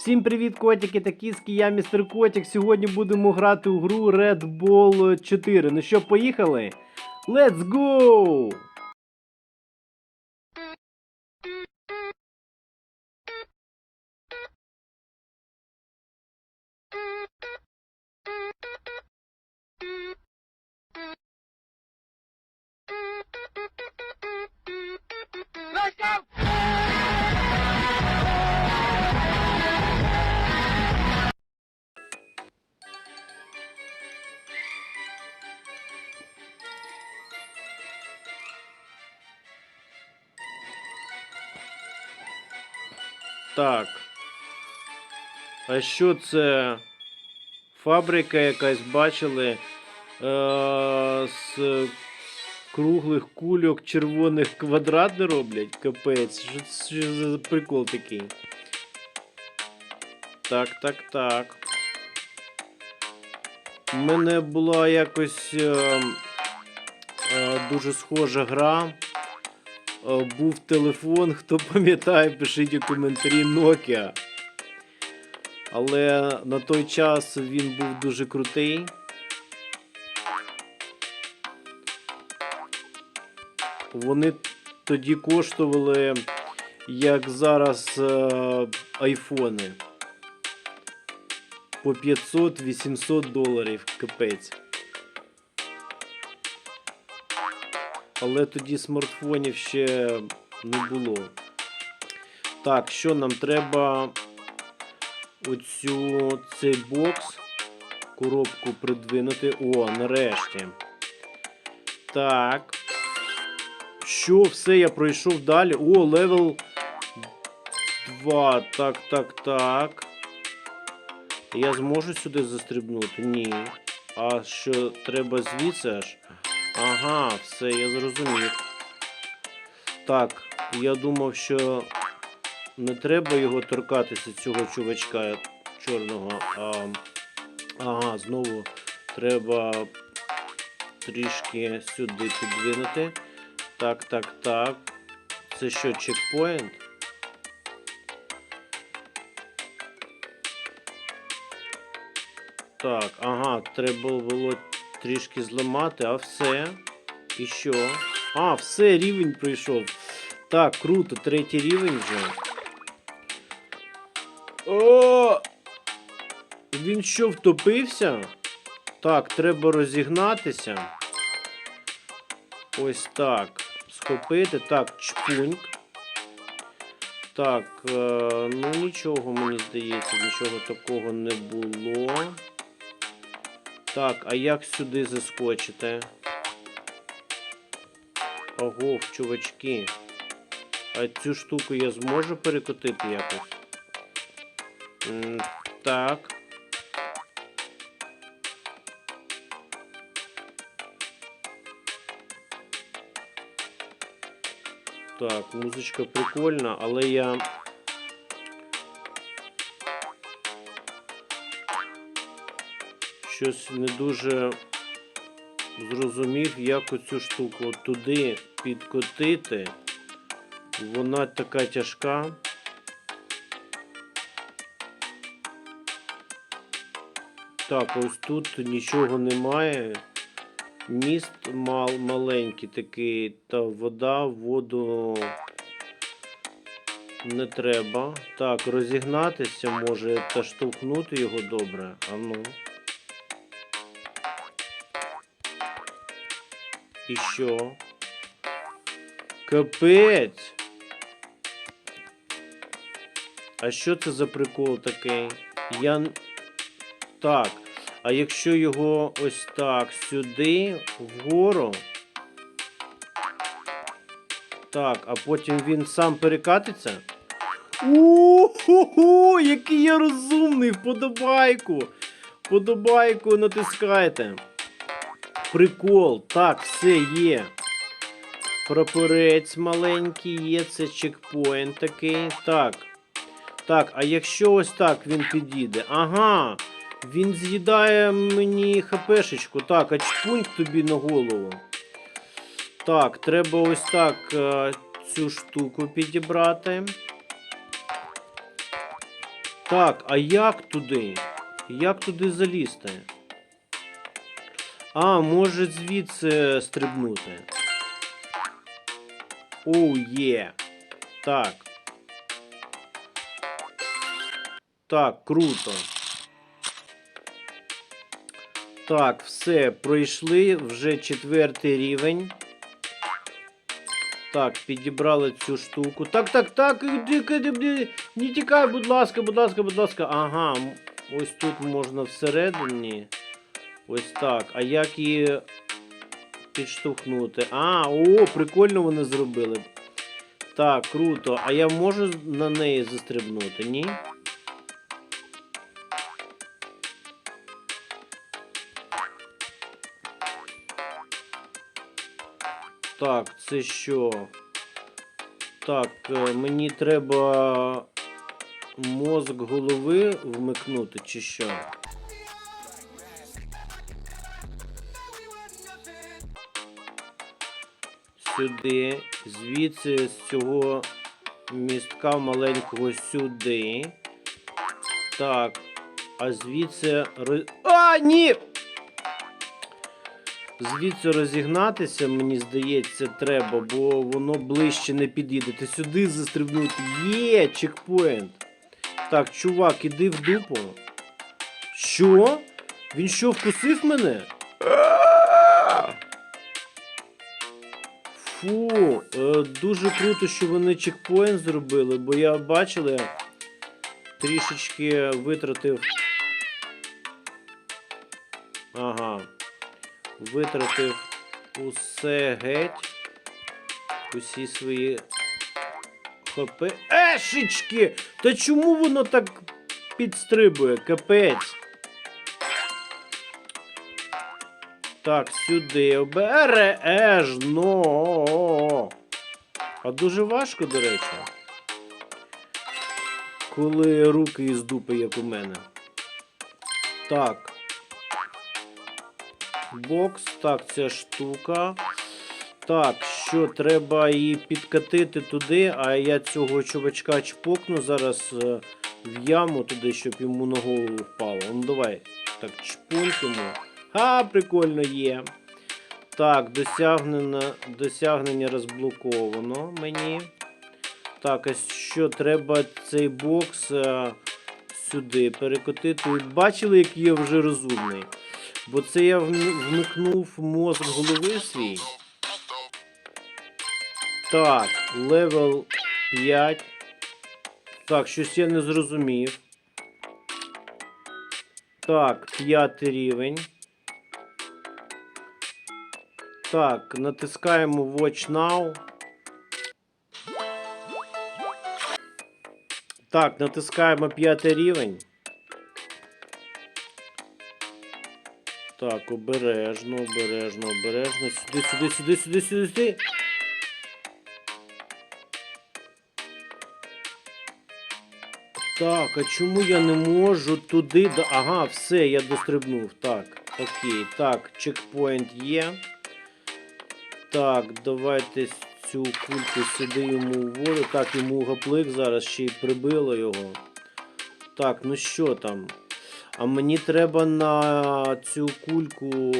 Всім привіт, котики та кіски, я містер Котик. Сьогодні будемо грати у гру Red Ball 4. Ну що, поїхали? Let's go! А що це? Фабрика якась бачили е- з круглих кульок червоних квадрат не роблять? Капець. Що це за прикол такий? Так, так, так. У мене була якось е- е- дуже схожа гра. Е, був телефон, хто пам'ятає, пишіть у коментарі Nokia. Але на той час він був дуже крутий. Вони тоді коштували, як зараз е, айфони. По 500-800 доларів капець. Але тоді смартфонів ще не було. Так, що нам треба оцю цей бокс, коробку придвинути. О, нарешті. Так. Що, все, я пройшов далі. О, левел 2. Так, так, так. Я зможу сюди застрибнути? Ні. А що, треба звідси аж? Ага, все, я зрозумів. Так, я думав, що не треба його торкатися, цього чувачка чорного. А, ага, знову треба трішки сюди підвинути. Так, так, так. Це що, чекпоінт? Так, ага, треба було трішки зламати, а все. І що? А, все, рівень пройшов. Так, круто, третій рівень вже. О! Він що, втопився? Так, треба розігнатися. Ось так. Схопити. Так, чпуньк. Так, е, ну нічого, мені здається, нічого такого не було. Так, а як сюди заскочити? Ого, чувачки. А цю штуку я зможу перекотити якось? Так. Так, музичка прикольна, але я. Щось не дуже зрозумів, як оцю штуку туди підкотити. Вона така тяжка. Так, ось тут нічого немає. Міст мал, маленький такий, та вода, воду не треба. Так, розігнатися може та штовхнути його добре. А ну. І що? Капець. А що це за прикол такий? Я. Так. А якщо його ось так сюди, вгору. Так, а потім він сам перекатиться. У-ху-ху, який я розумний! Вподобайку! Вподобайку натискайте. Прикол, так, все є. Прапорець маленький є, це чекпоінт такий. Так. Так, а якщо ось так він підійде. Ага. Він з'їдає мені хпшечку. Так, а чпунь тобі на голову. Так, треба ось так е, цю штуку підібрати. Так, а як туди? Як туди залізти? А, може звідси стрибнути. Оу, є. Так. Так, круто. Так, все, пройшли вже четвертий рівень. Так, підібрали цю штуку. Так, так, так. Не тікай, будь ласка, будь ласка, будь ласка. Ага, ось тут можна всередині. Ось так. А як її підштовхнути? А, о, прикольно вони зробили. Так, круто. А я можу на неї застрибнути, ні? Так, це що? Так, е, мені треба мозок голови вмикнути, чи що? Сюди, звідси з цього містка маленького сюди. Так. А звідси. А, ні! Звідси розігнатися, мені здається, треба, бо воно ближче не підійде. Ти сюди застрибнути. Є, чекпоінт. Так, чувак, іди в дупу. Що? Він що, вкусив мене? Фу, е, дуже круто, що вони чекпоінт зробили, бо я бачили, трішечки витратив. Витратив усе геть. Усі свої хп. Ешечки! Та чому воно так підстрибує? Капець. Так, сюди обережно. А дуже важко, до речі. Коли руки із дупи, як у мене. Так. Бокс, так, ця штука. Так, що треба її підкатити туди, а я цього чувачка чпокну зараз е, в яму туди, щоб йому на голову впало. Ну давай. Так, чпунь йому. А, прикольно є. Так, досягнення, досягнення розблоковано мені. Так, а що треба цей бокс е, сюди перекотити. Бачили, який я вже розумний? Бо це я вм- вмикнув мозок голови свій. Так, левел 5. Так, щось я не зрозумів. Так, п'ятий рівень. Так, натискаємо Watch Now. Так, натискаємо п'ятий рівень. Так, обережно, обережно, обережно. Сюди, сюди, сюди, сюди, сюди, сюди. Так, а чому я не можу туди. Ага, все, я дострибнув. Так, окей. Так, чекпоінт є. Так, давайте цю кульку сюди йому в воду. Так, йому гаплик зараз ще й прибило його. Так, ну що там? А мені треба на цю кульку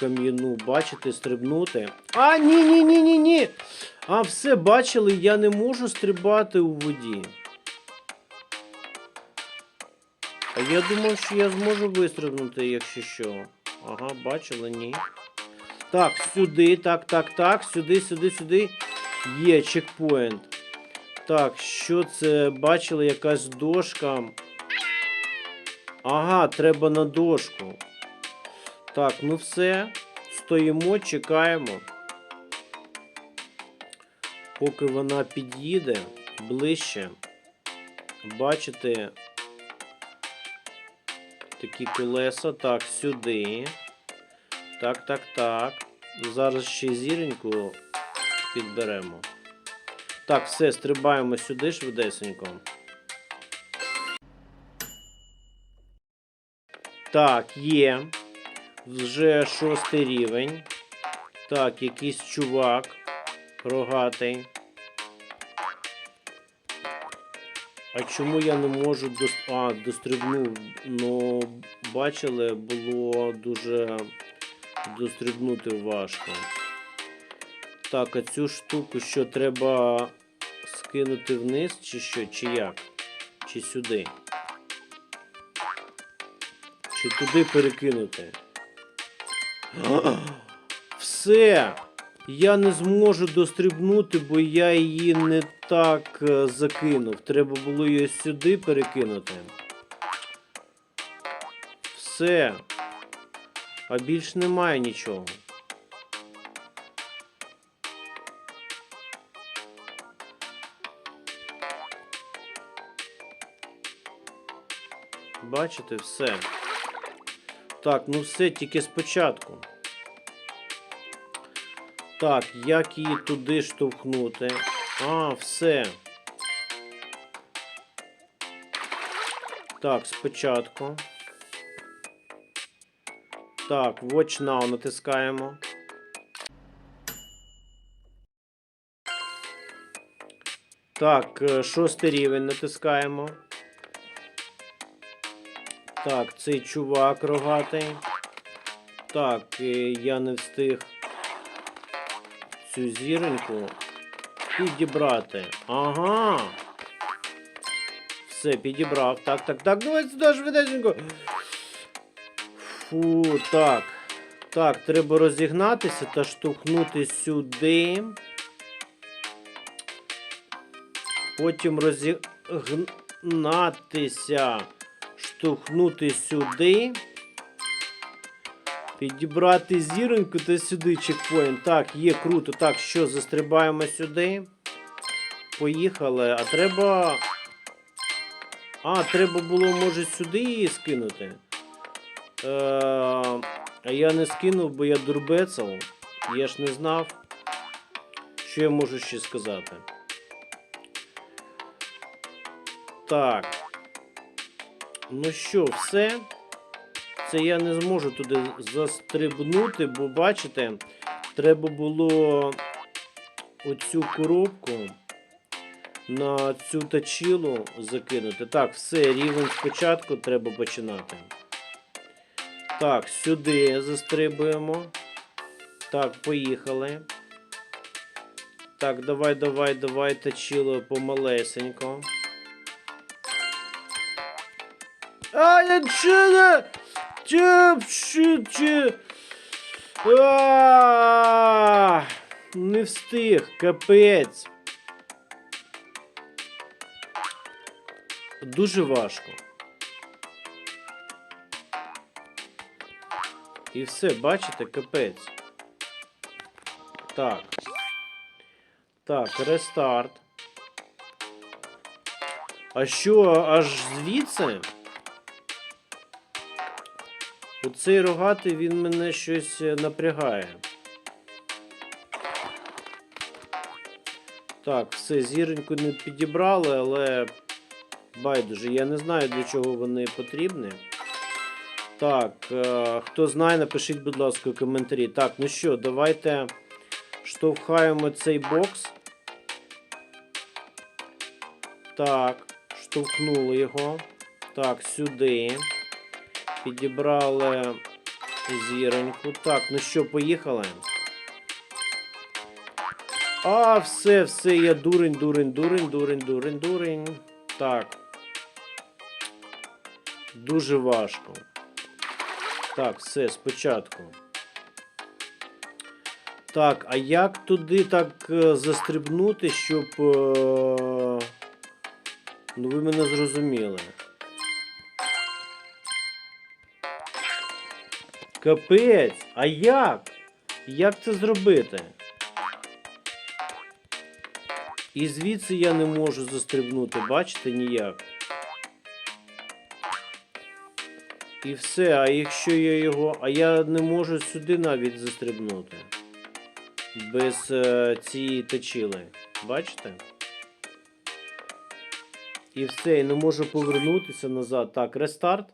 кам'яну, бачите, стрибнути. А, ні, ні, ні, ні, ні. А, все, бачили, я не можу стрибати у воді. А я думав, що я зможу вистрибнути, якщо що. Ага, бачили, ні. Так, сюди, так, так, так, сюди, сюди, сюди. Є чекпоінт. Так, що це? Бачили, якась дошка. Ага, треба на дошку. Так, ну все. Стоїмо, чекаємо. Поки вона під'їде ближче. Бачите такі колеса. Так, сюди. Так, так, так. Зараз ще зіроньку підберемо. Так, все, стрибаємо сюди швидесенько. Так, є. Вже шостий рівень. Так, якийсь чувак рогатий. А чому я не можу дос... А, дострибнув. Ну, бачили, було дуже дострибнути важко. Так, а цю штуку що треба скинути вниз, чи що, чи як? Чи сюди? Чи туди перекинути? Все! Я не зможу дострибнути, бо я її не так е, закинув. Треба було її сюди перекинути. Все. А більш немає нічого. Бачите, все. Так, ну все тільки спочатку. Так, як її туди штовхнути? А, все. Так, спочатку. Так, Watch Now натискаємо. Так, е, шостий рівень натискаємо. Так, цей чувак рогатий. Так, я не встиг цю зіроньку підібрати. Ага. Все, підібрав. Так, так, так, давай сюди швидесенько. Фу, так. Так, треба розігнатися та штовхнути сюди. Потім розігнатися, штовхнути сюди. Підібрати зіроньку та сюди чекпоінт. Так, є круто. Так, що, застрибаємо сюди. Поїхали. А треба. А, треба було, може, сюди її скинути. Е, а я не скинув, бо я дурбецав. Я ж не знав. Що я можу ще сказати? Так. Ну що, все. Це я не зможу туди застрибнути, бо бачите, треба було оцю коробку на цю тачілу закинути. Так, все, рівень спочатку треба починати. Так, сюди застрибуємо. Так, поїхали. Так, давай, давай, давай, тачіло помалесенько. Чи, чи, чи. Не встиг, капець. Дуже важко. І все, бачите, капець. Так. Так, рестарт. А що, аж звідси? Оцей рогатий він мене щось е, напрягає. Так, все, зіроньку не підібрали, але байдуже, я не знаю, для чого вони потрібні. Так, е, хто знає, напишіть, будь ласка, у коментарі. Так, ну що, давайте штовхаємо цей бокс. Так, штовхнули його. Так, сюди. Підібрали зіроньку. Так, ну що, поїхали. А, все, все, я дурень, дурень, дурень, дурень, дурень, дурень. Так. Дуже важко. Так, все, спочатку. Так, а як туди так е, застрибнути, щоб. е, Ну, ви мене зрозуміли. Капець, а як? Як це зробити? І звідси я не можу застрибнути, бачите, ніяк. І все, а якщо я його. А я не можу сюди навіть застрибнути. Без е, цієї точили. Бачите? І все, я не можу повернутися назад. Так, рестарт.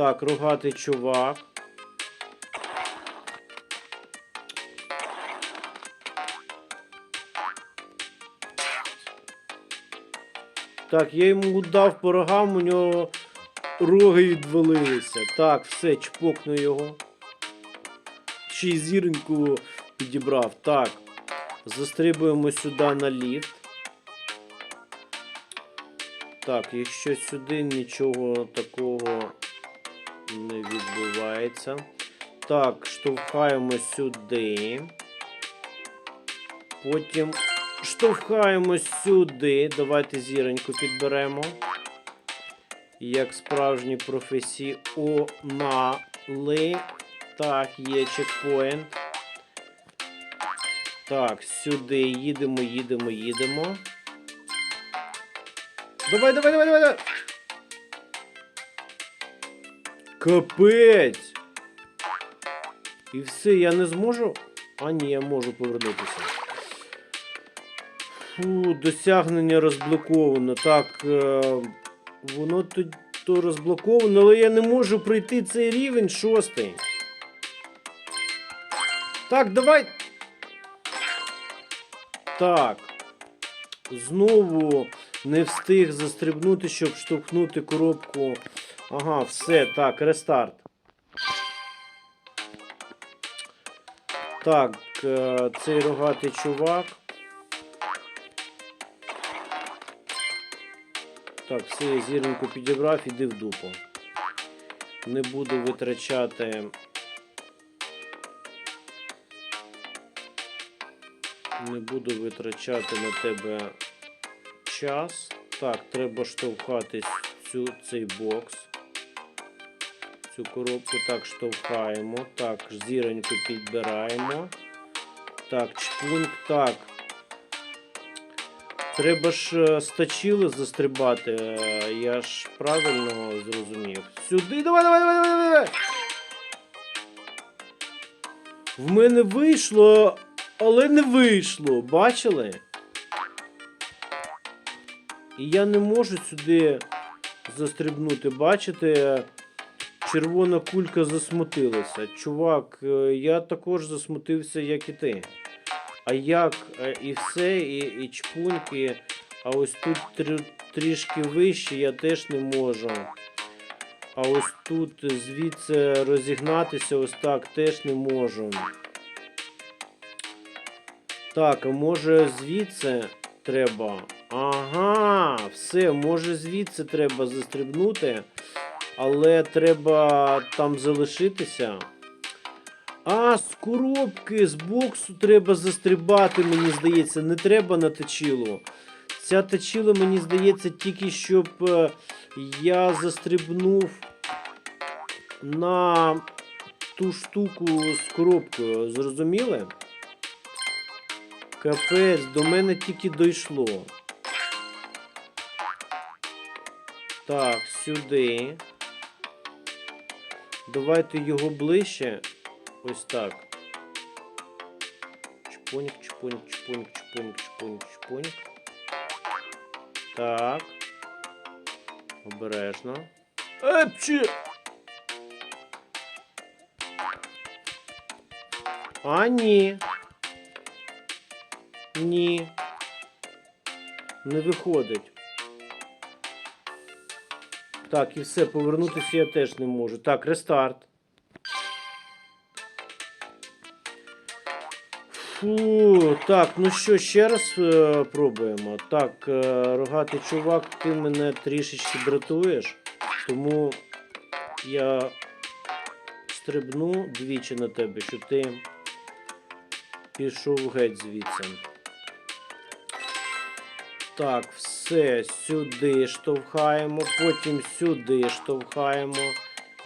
Так, рогатий чувак. Так, я йому дав по рогам, у нього роги відвалилися. Так, все, чпокну його. Ще й зіроньку підібрав. Так. Застрибуємо сюди на ліфт. Так, якщо сюди нічого такого не відбувається. Так, штовхаємо сюди. Потім штовхаємо сюди. Давайте зіроньку підберемо. Як справжні професіонали. Так, є чекпоінт. Так, сюди їдемо, їдемо, їдемо. Давай, давай, давай, давай, Капець. І все, я не зможу. А ні, я можу повернутися. Фу, досягнення розблоковано. Так, е, воно то, то розблоковано, але я не можу пройти цей рівень шостий. Так, давай. Так. Знову не встиг застрибнути, щоб штовхнути коробку. Ага, все, так, рестарт. Так, е, цей рогатий чувак. Так, все, я зіринку підібрав, іди в дупу. Не буду витрачати. Не буду витрачати на тебе час. Так, треба штовхати цю, цей бокс. Цю коробку так штовхаємо. Так, зіроньку підбираємо. Так, чпуньк, так. Треба ж е, стачили застрибати. е, Я ж правильно зрозумів. Сюди, давай, давай, давай, давай, давай. В мене вийшло, але не вийшло. Бачили? І я не можу сюди застрибнути. Бачите, червона кулька засмутилася. Чувак, е, я також засмутився, як і ти. А як е, і все, і, і чпуньки, а ось тут трі- трішки вище я теж не можу. А ось тут звідси розігнатися ось так теж не можу. Так, а може звідси треба. Ага, все, може звідси треба застрибнути, але треба там залишитися. А, з коробки, з боксу треба застрибати, мені здається, не треба на течілу. Ця течіла, мені здається, тільки щоб е, я застрибнув на ту штуку з коробкою. Зрозуміли? Капець, до мене тільки дійшло. Так, сюди. Давайте його ближче. Ось так. Чпонік, чпонік, чпонік, чпонік, чпонік, чпонік. Так. Обережно. Епчі! А, ні. Ні. Не виходить. Так, і все, повернутися я теж не можу. Так, рестарт. Фу, так, ну що, ще раз е, пробуємо. Так, е, рогатий чувак, ти мене трішечки дратуєш, тому я стрибну двічі на тебе, що ти пішов геть звідси. Так, все, сюди штовхаємо, потім сюди штовхаємо.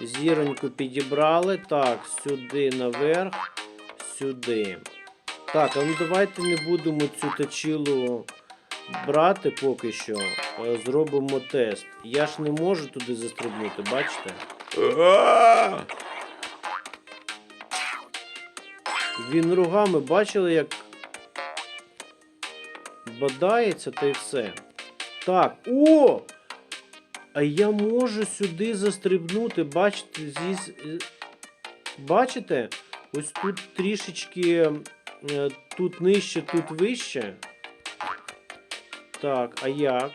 Зіроньку підібрали. Так, сюди наверх, сюди. Так, а ну давайте не будемо цю точилу брати поки що. Зробимо тест. Я ж не можу туди застрибнути, бачите? Він рогами бачили, як бодається та й все. Так, о! А я можу сюди застрибнути, бачите, зі... е, бачите? Ось тут трішечки е, тут нижче, тут вище. Так, а як?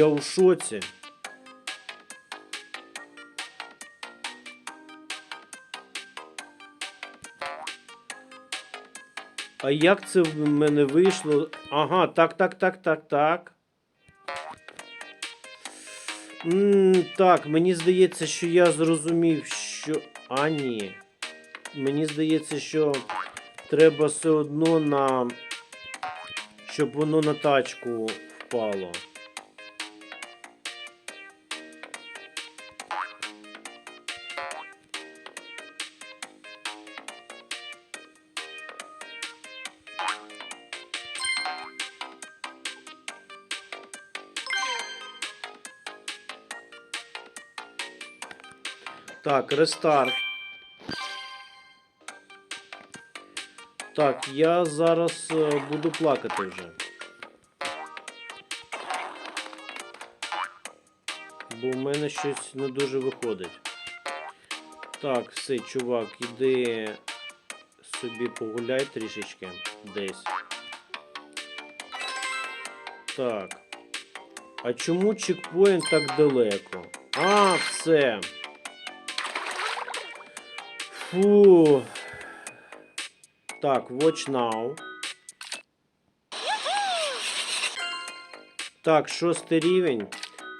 Я у шоці. А як це в мене вийшло? Ага, так, так, так, так, так. м так, мені здається, що я зрозумів, що. А, ні. Мені здається, що треба все одно на. Щоб воно на тачку впало. Так, рестарт. Так, я зараз е, буду плакати вже. Бо в мене щось не дуже виходить. Так, все, чувак, іди собі погуляй трішечки десь. Так. А чому чекпоінт так далеко? А, все. Фу. Так, watch now. Так, шостий рівень.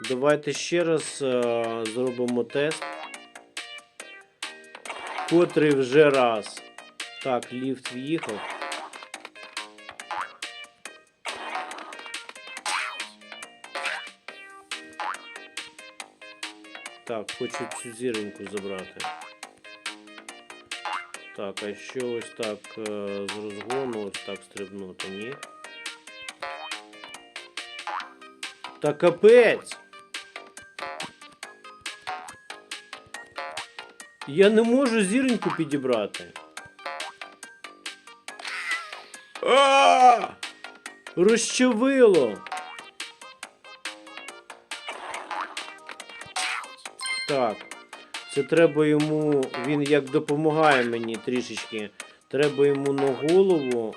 Давайте ще раз е, зробимо тест. Котрий вже раз. Так, ліфт в'їхав. Так, хочу цю зіроньку забрати. Так, а що ось так е, з розгону ось так стрибнути, ні? Та капець! Я не можу зіроньку підібрати. А! Розчавило! Це треба йому. Він як допомагає мені трішечки. Треба йому на голову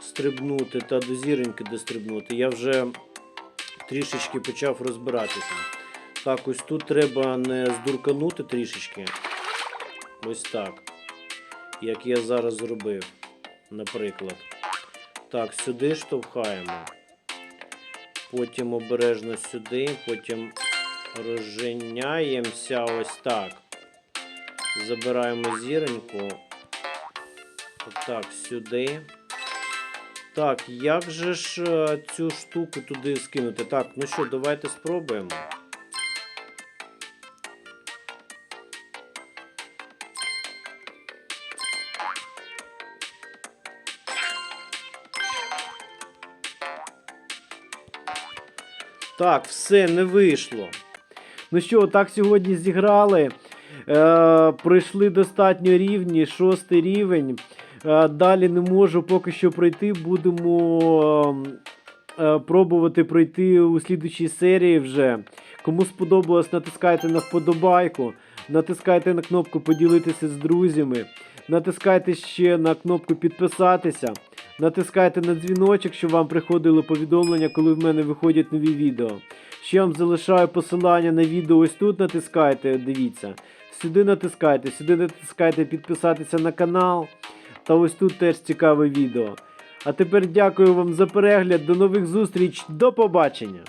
стрибнути та до зіроньки дострибнути. Я вже трішечки почав розбиратися. Так, ось тут треба не здурканути трішечки. Ось так. Як я зараз зробив, наприклад. Так, сюди штовхаємо. Потім обережно сюди, потім розженяємося ось так. Забираємо зіроньку. Отак, сюди. Так, як же ж е, цю штуку туди скинути? Так, ну що, давайте спробуємо. Так, все не вийшло. Ну що, так сьогодні зіграли. Е, пройшли достатньо рівні, шостий рівень. Е, далі не можу поки що пройти. Будемо е, пробувати пройти у слідучій серії вже. Кому сподобалось, натискайте на вподобайку, натискайте на кнопку поділитися з друзями, натискайте ще на кнопку підписатися, натискайте на дзвіночок, щоб вам приходили повідомлення, коли в мене виходять нові відео. Ще вам залишаю посилання на відео ось тут натискайте, дивіться. Сюди натискайте, сюди натискайте підписатися на канал. Та ось тут теж цікаве відео. А тепер дякую вам за перегляд. До нових зустріч. До побачення!